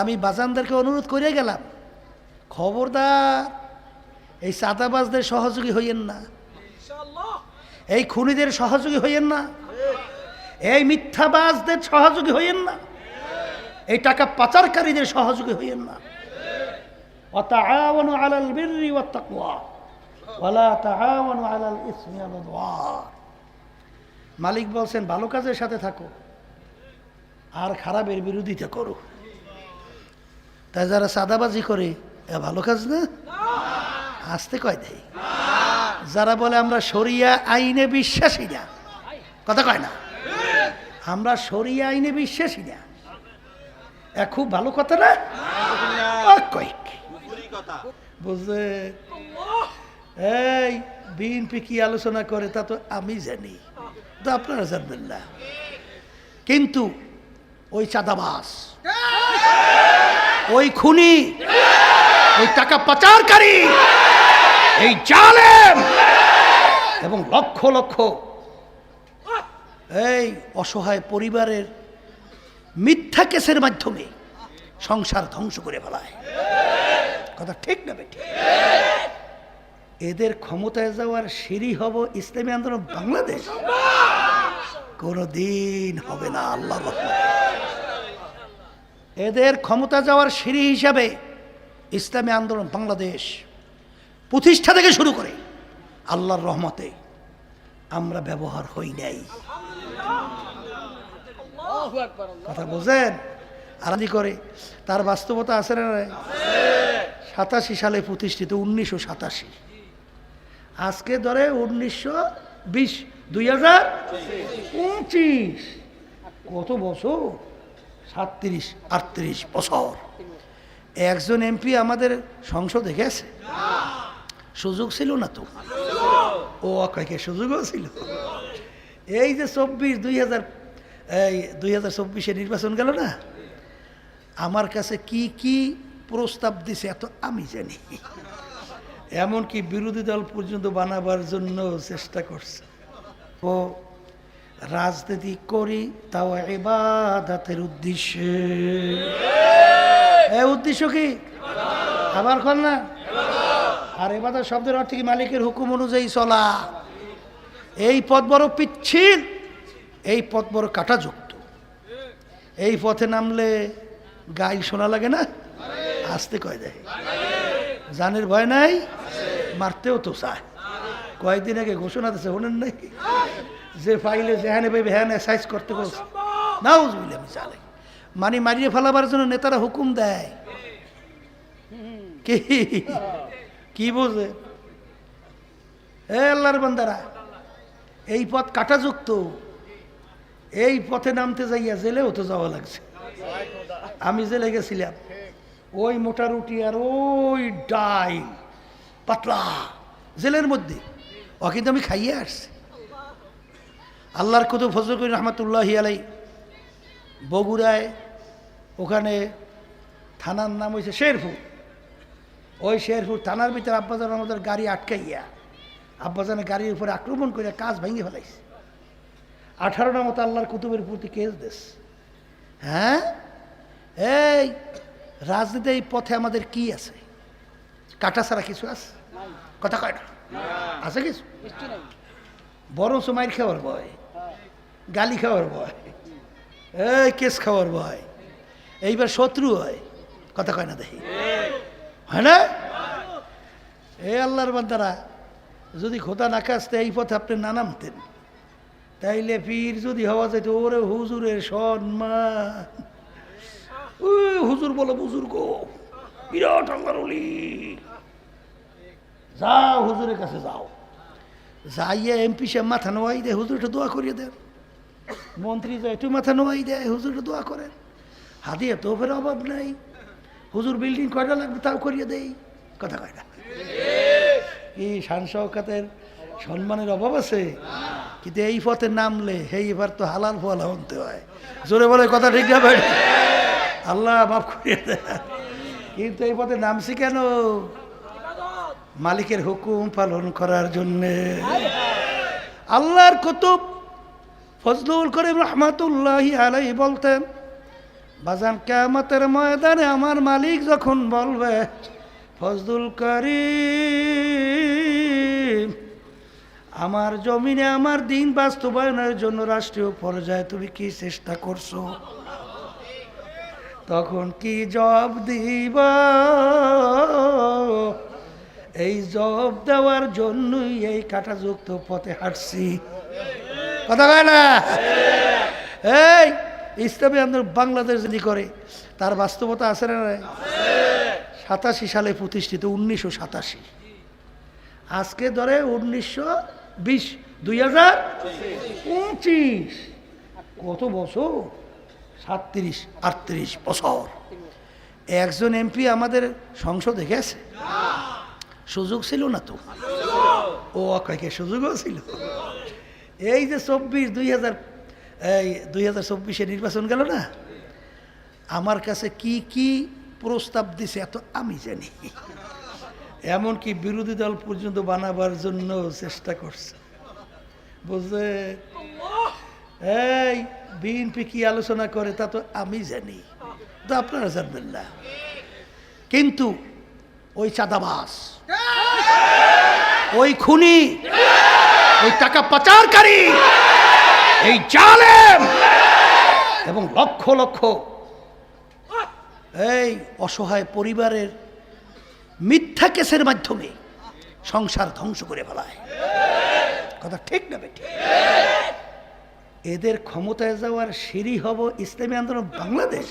আমি বাজানদেরকে অনুরোধ করে গেলাম খবরদার এই চাঁদাবাজদের সহযোগী হইয়েন না এই খুনিদের সহযোগী হইয়েন না এই মিথ্যাবাজদের সহযোগী হইয়েন না এই টাকা পাচারকারীদের সহযোগী হইয়েন না وتعاونوا على البر والتقوى ولا تعاونوا على الاثم والعدوان মালিক বলছেন ভালো কাজের সাথে থাকো আর খারাপের বিরোধিতা করো তাই যারা সাদাবাজি করে, এ ভালো কাজ না? আসতে কয় দেয় যারা বলে আমরা সরিয়া আইনে বিশ্বাসী না, কথা কয় না? আমরা সরিয়া আইনে বিশ্বাসী না। এ খুব ভালো কথা না? বুঝলে? এই, বিএনপি কি আলোচনা করে তা তো আমি জানি, তো আপনারা জানবেন না। কিন্তু ওই চাঁদাবাস ওই খুনি, ওই টাকা পাচারকারী, এই জালেম, এবং লক্ষ লক্ষ এই অসহায় পরিবারের মিথ্যা কেসের মাধ্যমে সংসার ধ্বংস করে ফেলায়। কথা ঠিক না বেটি? এদের ক্ষমতায় যাওয়ার সিঁড়ি হব ইসলামী আন্দোলন বাংলাদেশ। কোনোদিন হবে না আল্লাহ। এদের ক্ষমতা যাওয়ার সিঁড়ি হিসাবে ইসলামী আন্দোলন বাংলাদেশ প্রতিষ্ঠা থেকে শুরু করে আল্লাহর রহমতে আমরা ব্যবহার হই নাই। কথা বোঝেন? আরাজি করে। তার বাস্তবতা আছে না সাতাশি সালে প্রতিষ্ঠিত উনিশশো সাতাশি। আজকে ধরে উনিশশো বিশ দুই হাজার পঁচিশ কত বছর? সাতত্রিশ, আটত্রিশ বছর। একজন এমপি আমাদের সংসদে গেছে। সুযোগ ছিল না তো? ও অকাকে সুযোগও ছিল। এই যে চব্বিশ, দুই হাজার, এই দুই হাজার চব্বিশে নির্বাচন গেল না? আমার কাছে কি কি প্রস্তাব দিছে এত আমি জানি। এমনকি বিরোধী দল পর্যন্ত বানাবার জন্য চেষ্টা করছে। ও রাজনীতি করি, তাও এবাদাতের উদ্দেশ্যে। এ উদ্দেশ্য কি? আবার কর না? আর এবাদত শব্দের অর্থ কি? মালিকের হুকুম অনুযায়ী চলা। এই পথ বড় পিচ্ছিল, এই পথ বড় কাটাযুক্ত। এই পথে নামলে গাই শোনা লাগে না? আসতে কয় দেয়। জানের ভয় নাই? মারতেও তো চায়। কয়েকদিন আগে ঘোষণা দিচ্ছে শোনেন নাই? যে ফাইলে যেহানে পাইবে হ্যানে সাইজ করতে বলছে। না বুঝবি আমি চালে মানে মারিয়ে ফেলাবার জন্য নেতারা হুকুম দেয়। কি? কি বোঝে? এ আল্লাহর বান্দারা, এই পথ কাটাযুক্ত। এই পথে নামতে যাইয়া জেলেও তো যাওয়া লাগছে। আমি জেলে গেছিলাম। ওই মোটা রুটি আর ওই ডাইল, পাতলা, জেলের মধ্যে। ও কিন্তু আমি খাইয়ে আসছি। আল্লাহর কুতু ফজল করিম রহমতুল্লাহ আলাই বগুড়ায় ওখানে থানার নাম হয়েছে শেরপুর। ওই শেরপুর থানার ভিতরে আব্বাজান আমাদের গাড়ি আটকাইয়া আব্বাজানের গাড়ির উপরে আক্রমণ করে কাজ ভেঙে ফেলাইছে। আঠারোটা মতো আল্লাহর কুতুবের প্রতি কেস দেশ হ্যাঁ? এই রাজনীতি এই পথে আমাদের কি আছে? কাটা ছাড়া কিছু আছে? কথা কয় না? আছে কিছু? বরঞ্চ মাইর খাওয়ার ভয়। গালি খাওয়ার ভয়। এই কেস খাওয়ার ভয়। এইবার শত্রু হয়। কথা কয় না দেখি। হয় না? এ আল্লাহর বান্দারা, যদি খোদা না কাছতে এই পথে আপনি না নামতেন, তাইলে পীর যদি হওয়া যেত, ওরে হুজুরের সম্মান। ওই হুজুর বলো বুজুর্গ, বিরাট আল্লাহর যাও হুজুরের কাছে যাও। যাইয়া এমপি সাহেব মাথা নোয়াই দে হুজুর একটু দোয়া করিয়ে দেন। মন্ত্রী যায় একটু মাথা নোয়াই দেয় হুজুর দোয়া করেন। হাদিয়া তো ফের অভাব নাই। হুজুর বিল্ডিং কয়টা লাগবে তাও করিয়ে দেই। কথা কয় না। কি শান শওকাতের সম্মানের অভাব আছে। কিন্তু এই পথে নামলে হেই এবার তো হালাল ফল হতে হয়। জোরে বলে কথা ঠিক না ভাই? আল্লাহ মাফ করিয়ে দেয় কিন্তু এই পথে নামছি কেন? মালিকের হুকুম পালন করার জন্যে। আল্লাহর কুতুব ফজলুল করিম রহমাতুল্লাহ আলাই বলতেন, বাজান কেমতের ময়দানে আমার মালিক যখন বলবে, ফজলুল করিম, আমার জমিনে আমার দিন বাস্তবায়নের জন্য রাষ্ট্রীয় পর্যায়ে তুমি কি চেষ্টা করছ? তখন কি জব দিব? এই জব দেওয়ার জন্যই এই কাটাযুক্ত পথে হাঁটছি। কথা কয় না? এই, ইসলামী আন্দোলন বাংলাদেশ যিনি করে, তার বাস্তবতা আছে না? সাতাশি সালে প্রতিষ্ঠিত, উনিশশো সাতাশি। আজকে ধরে উনিশশো বিশ, দুই হাজার পঁচিশ। কত বছর? সাতত্রিশ, আটত্রিশ বছর। একজন এমপি আমাদের সংসদে গেছে। সুযোগ ছিল না তো? ও অকাইকে সুযোগও ছিল। এই যে চব্বিশ, দুই হাজার, এই দুই হাজার চব্বিশে নির্বাচন গেল না? আমার কাছে কি কি প্রস্তাব দিছে এত আমি জানি। এমনকি বিরোধী দল পর্যন্ত বানাবার জন্য চেষ্টা করছে। বুঝলে এই, বিএনপি কি আলোচনা করে তা তো আমি জানি। তো আপনারা জানবেন না। কিন্তু ওই চাঁদাবাস ওই খুনি ওই টাকা পাচারকারী, এই জালেম এবং লক্ষ লক্ষ এই অসহায় পরিবারের মিথ্যা কেসের মাধ্যমে সংসার ধ্বংস করে ফেলায়। কথা ঠিক না বেটি এদের ক্ষমতায় যাওয়ার সিঁড়ি হব ইসলামী আন্দোলন বাংলাদেশ।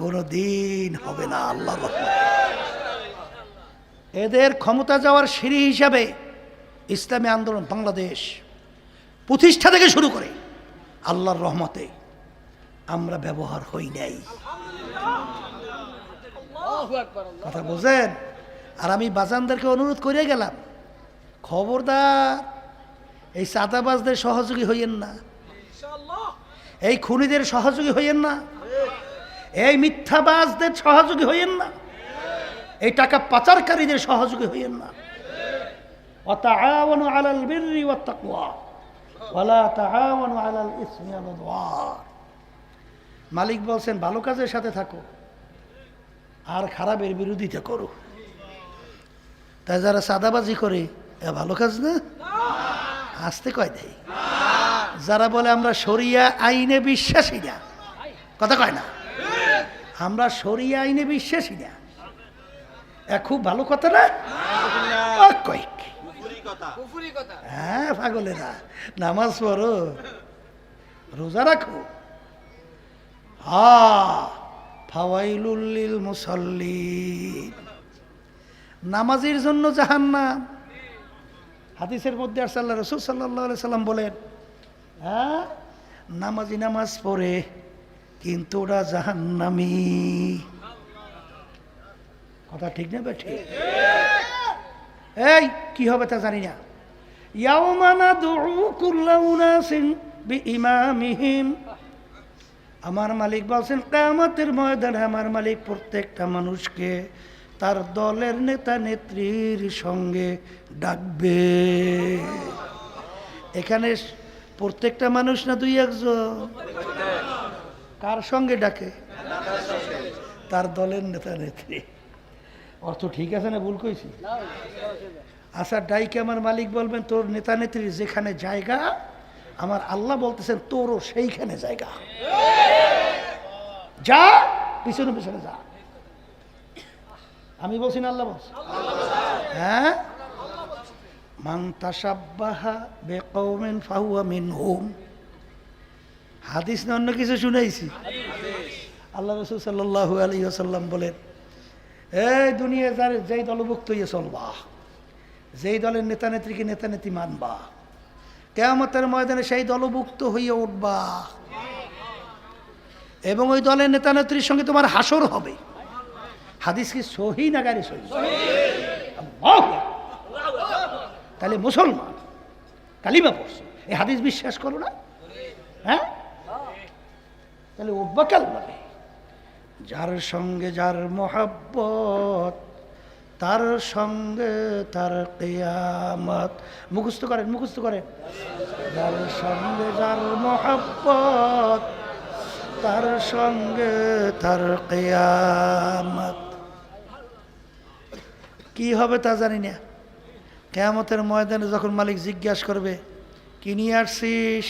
কোনো দিন হবে না, আল্লাহ। এদের ক্ষমতা যাওয়ার সিঁড়ি হিসাবে ইসলামী আন্দোলন বাংলাদেশ প্রতিষ্ঠা থেকে শুরু করে আল্লাহর রহমতে আমরা ব্যবহার হই নাই। কথা বোঝেন? আর আমি বাজানদেরকে অনুরোধ করে গেলাম, খবরদার, এই চাঁদাবাজদের সহযোগী হইয়েন না। এই খুনিদের সহযোগী হইয়েন না। এই মিথ্যাবাজদের সহযোগী হইয়েন না। এই টাকা পাচারকারীদের সহযোগী হইয়েন না। وتعاونوا على البر والتقوى ولا تعاونوا على الاثم والعدوان মালিক বলছেন ভালো কাজের সাথে থাকো আর খারাপের বিরোধিতা করো তাই যারা সাদাবাজি করে এ ভালো কাজ না আসতে কয় দেয় যারা বলে আমরা সরিয়া আইনে বিশ্বাসী না কথা কয় না আমরা সরিয়া আইনে বিশ্বাসী না এ খুব ভালো কথা না ও কয়েক হ্যাঁ পাগলেরা নামাজ পড়ো। রোজা রাখো। হা ফাওয়াইলুল্লিল মুসল্লিন। নামাজের জন্য জাহান্নাম। হাদিসের মধ্যে আর সাল্লাহ রসুল সাল্লাহ সাল্লাম বলেন হ্যাঁ নামাজি নামাজ পড়ে কিন্তু ওরা জাহান্নামি। কথা ঠিক না ঠিক। এই, কি হবে তা জানি না। ইয়াউমানা দুউ কুল্লা উনাসিন বিইমামিহিম। আমার মালিক বলছেন, কেয়ামতের ময়দানে আমার মালিক প্রত্যেকটা মানুষকে তার দলের নেতা নেত্রীর সঙ্গে ডাকবে। এখানে প্রত্যেকটা মানুষ না দুই একজন? কার সঙ্গে ডাকে? তার দলের নেতা নেত্রী। অর্থ ঠিক আছে না ভুল কইছি? আচ্ছা ডাইকে আমার মালিক বলবেন, তোর নেতা নেত্রীর যেখানে জায়গা, আমার আল্লাহ বলতেছেন তোরও সেইখানে জায়গা। যা, পিছনে পিছনে যা। আমি বলছি না আল্লাহ বলছি? হ্যাঁ? মান তাসাব্বাহা বেকৌমিন ফাহুয়া মিন হুম হাদিস না অন্য কিছু শুনাইছি আল্লাহ রসুল সাল্লাল্লাহু আলাইহি ওয়াসাল্লাম বলেন এই দুনিয়া যার যেই দলভুক্ত হইয়া চলবা, যেই দলের নেতা নেত্রীকে নেতা নেত্রী মানবা, কেয়ামতের ময়দানে সেই দলভুক্ত হইয়া উঠবা। এবং ওই দলের নেতা নেত্রীর সঙ্গে তোমার হাসর হবে। হাদিস কি সহি না গাড়ি সহি। তাহলে মুসলমান, কালিমা পড়ছো। এই হাদিস বিশ্বাস করো না? হ্যাঁ? তাহলে উঠবা কালমানে যার সঙ্গে যার মোহাব্বত, তার সঙ্গে তার কেয়ামত। মুখস্থ করেন মুখস্থ করেন। যার সঙ্গে যার মোহাব্বত, তার সঙ্গে তার কেয়ামত। কি হবে তা জানি না। কেয়ামতের ময়দানে যখন মালিক জিজ্ঞাসা করবে, কি নিয়ে আসছিস?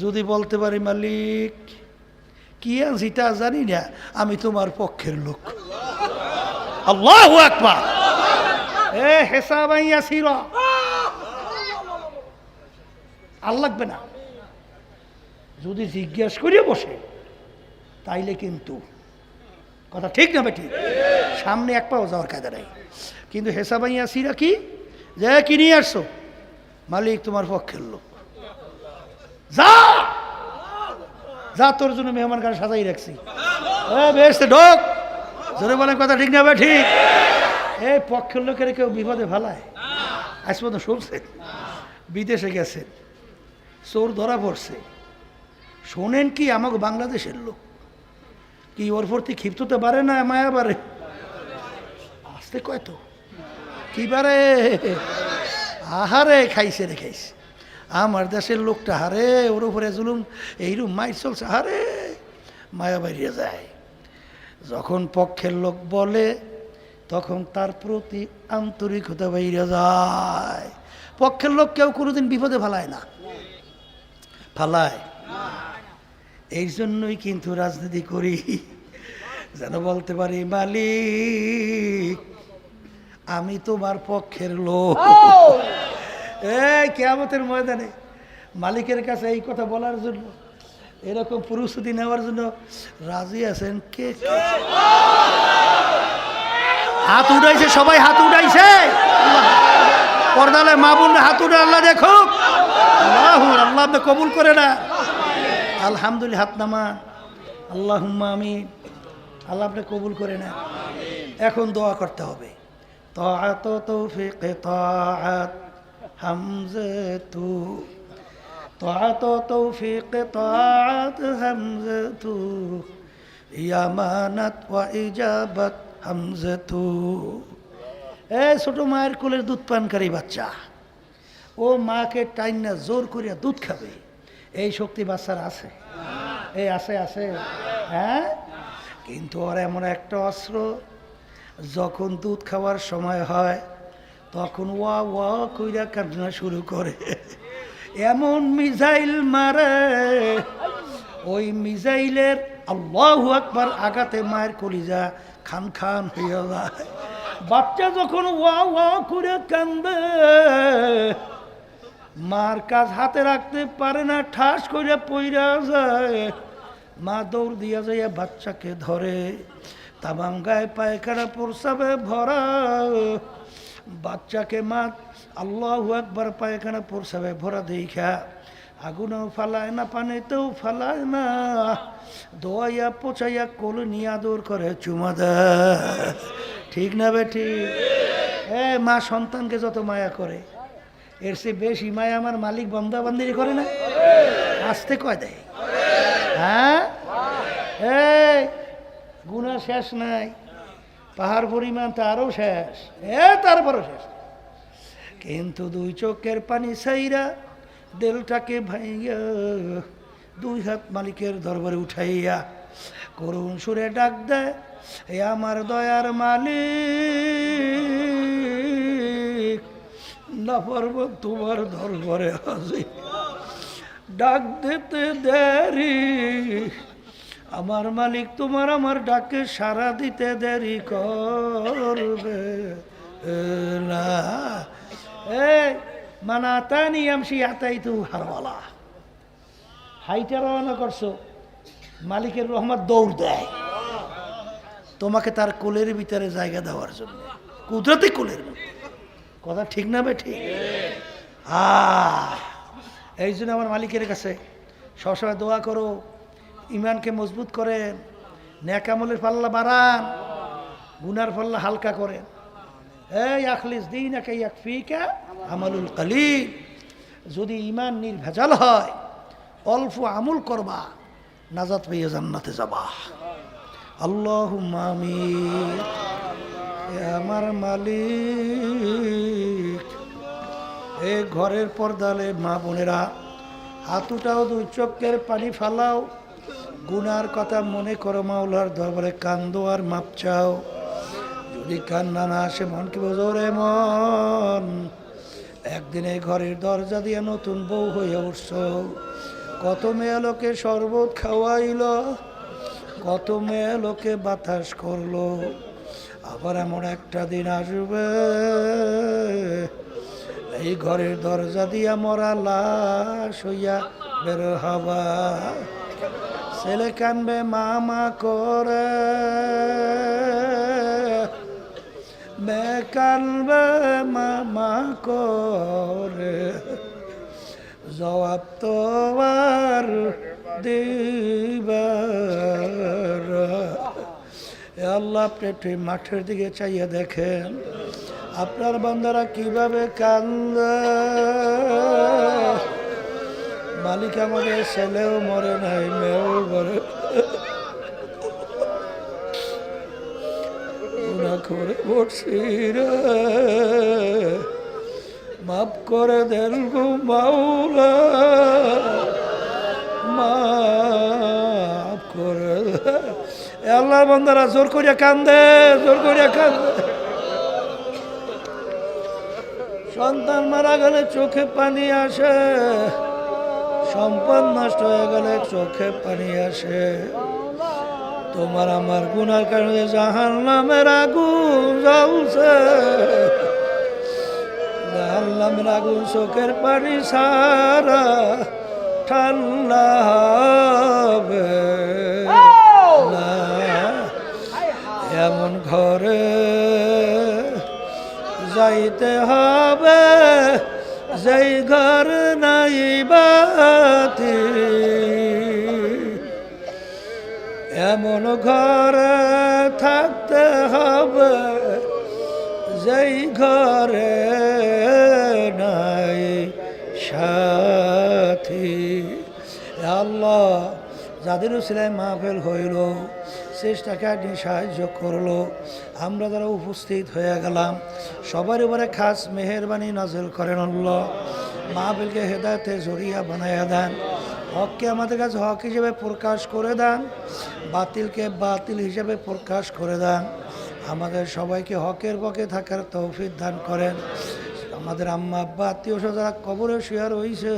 যদি বলতে পারি, মালিক কি তা জানি না। আমি তোমার পক্ষের লোক। আল্লাহ আকবার। এ হেসাব আইয়াছির আর লাগবে না। যদি জিজ্ঞেস করিয়ে বসে, তাইলে কিন্তু কথা ঠিক না বেটি? সামনে এক পাও যাওয়ার কায়দা নাই। কিন্তু হেসাবাইয়া সিরা কি? যে কি নিয়ে আসছো, মালিক তোমার পক্ষের লোক যা যা তোর জন্য মেহমান গাড়ি সাজাই রাখছি। বেশ ঢোক। জোরে বলেন কথা ঠিক না ঠিক? এই পক্ষের লোকের কেউ বিপদে ভালায় আজ পর্যন্ত শুনছে? বিদেশে গেছে। চোর ধরা পড়ছে। শোনেন কি, আমাকে বাংলাদেশের লোক। কি, ওর প্রতি ক্ষিপ্ততে পারে না, মায়া পারে আসতে কয় তো? কি পারে আহারে, খাইছে রে, খাইছে। আমার দেশের লোকটা, হারে, ওর উপরে জুলুম এইরূপ মাইর চলছে, হারে, মায়া বাড়িয়ে যায়। যখন পক্ষের লোক বলে, তখন তার প্রতি আন্তরিকতা বাইরে যায়। পক্ষের লোক কেউ কোনোদিন বিপদে ফালায় না। ফালায়। এই জন্যই কিন্তু রাজনীতি করি, যেন বলতে পারি, মালিক, আমি তোমার পক্ষের লোক। এই কেয়ামতের ময়দানে মালিকের কাছে এই কথা বলার জন্য, এরকম প্রস্তুতি নেওয়ার জন্য রাজি আছেন কে? হাত উঠাইছে, সবাই হাত উঠাইছে। পর্দালে মা বোন হাত উঠে আল্লাহ দেখুক। আল্লাহ কবুল করে না আলহামদুলিল্লাহ, হাত নামা আল্লাহ আমি আল্লাহ আপনি কবুল করে না এখন দোয়া করতে হবে। তাআত তৌফিক হামজাতু তাআত তৌফিক তাআত হামজাতু ইয়ামানাত ওয়া ইজাবাত হামজাতু এ ছোট মায়ের কোলের দুধ পানকারী বাচ্চা। ও মাকে টাইন না জোর করিয়া দুধ খাবে। এই শক্তি বাচ্চার আছে। এই আছে আছে। হ্যাঁ? কিন্তু ওর এমন একটা অস্ত্র, যখন দুধ খাওয়ার সময় হয় তখন ওয়া ওয়া কইরা কান্না শুরু করে। এমন মিজাইল মারে, ওই মিসাইলের আল্লাহ আকবার আগাতে মায়ের কলিজা খান খান হইয়া যায়। বাচ্চা যখন ওয়া ওয়া করে কান্দে, মার কাজ হাতে রাখতে পারে না, ঠাস করে পইরা যায়। মা দৌড় দিয়া যাইয়া বাচ্চাকে ধরে, তামাম গায়ে পায়খানা প্রসাবে ভরা। বাচ্চাকে মা আল্লাহ একবার পায়খানা প্রসাবে, ভরা দেখা আগুনও ফালায় না, পানিতেও ফালায় না। দোয়াইয়া, পচাইয়া কোল নিয়ে আদর করে চুমা ঠিক না বে ঠিক এ, মা সন্তানকে যত মায়া করে, এর সে বেশি মায়া আমার মালিক বন্ধা বান্দিরি করে না? আসতে কয় দেয়? হ্যাঁ? এই গুণা শেষ নাই। পাহাড় পরিমাণ তারও শেষ। এ, তারপরও শেষ। কিন্তু দুই চোখের পানি সাইরা দেলটাকে ভাইয়া দুই হাত মালিকের দরবারে উঠাইয়া করুণ সুরে ডাক দেয়, এ আমার দয়ার মালিক না পারব তোমার দরবারে হাজির। ডাক দিতে দেরি আমার মালিক তোমার আমার ডাকে সারা দিতে দেরি করবে। না এই মানাতানি আমসি আতাই তু হারওয়ালা। হাইটা রওনা করছ, মালিকের রহমত দৌড় দেয়। তোমাকে তার কোলের ভিতরে জায়গা দেওয়ার জন্য, কুদরতি কোলের কথা ঠিক না বে ঠিক? আহ, এই জন্য আমার মালিকের কাছে সবসময় দোয়া করো। ইমানকে মজবুত করেন ন্যাকামলের পাল্লা বাড়ান, গুনার পাল্লা হালকা করেন। এই আখলিস দিন একে ফিকা আমলুল কালিল। যদি ইমান নির্ভেজাল হয়, অল্প আমল করবা, নাজাত পেয়ে জান্নাতে যাবা। আল্লাহ মামি আমার মালিক। এ ঘরের পর্দালে মা বোনেরা হাতুটাও দুই চোখের পানি ফালাও গুনার কথা মনে করো মাওলার দরবারে, কান্দো আর মাপ চাও। যদি কান্না না আসে, মন কি বোঝো রে মন? একদিনে ঘরের দরজা দিয়ে নতুন বউ হয়ে উঠছ। কত মেয়ে লোকে শরবত খাওয়াইল, কত মেয়ে লোকে বাতাস করল। আবার এমন একটা দিন আসবে, এই ঘরের দরজা দিয়া মরা লাশ হইয়া বের হবা ছেলে কানবে, মামা করে। মে কানবে, মামা করে। জবাব তো আর দিবার আল্লাহ আপনি মাঠের দিকে চাইয়ে দেখেন, আপনার বান্দারা কীভাবে কান্দে। মালিক আমাদের ছেলেও মরে নাই, মেয়েও মরে করে বসছি রে। মাফ করে দেন গো মাওলা। মাফ করে। আল্লাহর বন্দারা জোর করিয়া কান্দে, জোর করিয়া কান্দে। সন্তান মারা গেলে চোখে পানি আসে। সম্পদ নষ্ট হয়ে গেলে চোখে পানি আসে। তোমার আমার গুনার কারণে জাহান নামের আগুন জ্বলছে। জাহান নামের আগুন চোখের পানি সারা ঠান্ডা হবে এমন ঘরে যাইতে হবে, যেই ঘর এমন ঘরে থাকতে হবে যেই ঘরে নাই সাথী। আল্লাহ, যাদের সিলাই মাহফিল হইল, চেষ্টাকে আপনি সাহায্য করল, আমরা যারা উপস্থিত হয়ে গেলাম, সবার উপরে খাস মেহরবানি নাজেল করেন আল্লাহ। মাহফিলকে হেদায়তে জড়িয়া বানাইয়া দেন। হককে আমাদের কাছে হক হিসেবে প্রকাশ করে দেন বাতিলকে বাতিল হিসেবে প্রকাশ করে দেন। আমাদের সবাইকে হকের পক্ষে থাকার তৌফিক দান করেন। আমাদের আম্মা আব্বা আত্মীয় যারা কবরে শুয়ার হইছে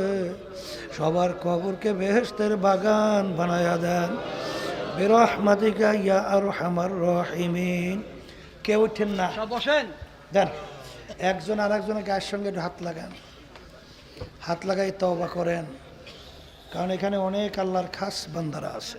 সবার কবরকে বেহেস্তের বাগান বানায়া দেন। বেরহমাতিকা ইয়া আর হামার রহিমিন। কেউ উঠেন না? বসেন। দেন একজন আর একজনের গায়ের সঙ্গে একটু হাত লাগান। হাত লাগাই তবা করেন। কারণ এখানে অনেক আল্লাহর খাস বান্দারা আছে।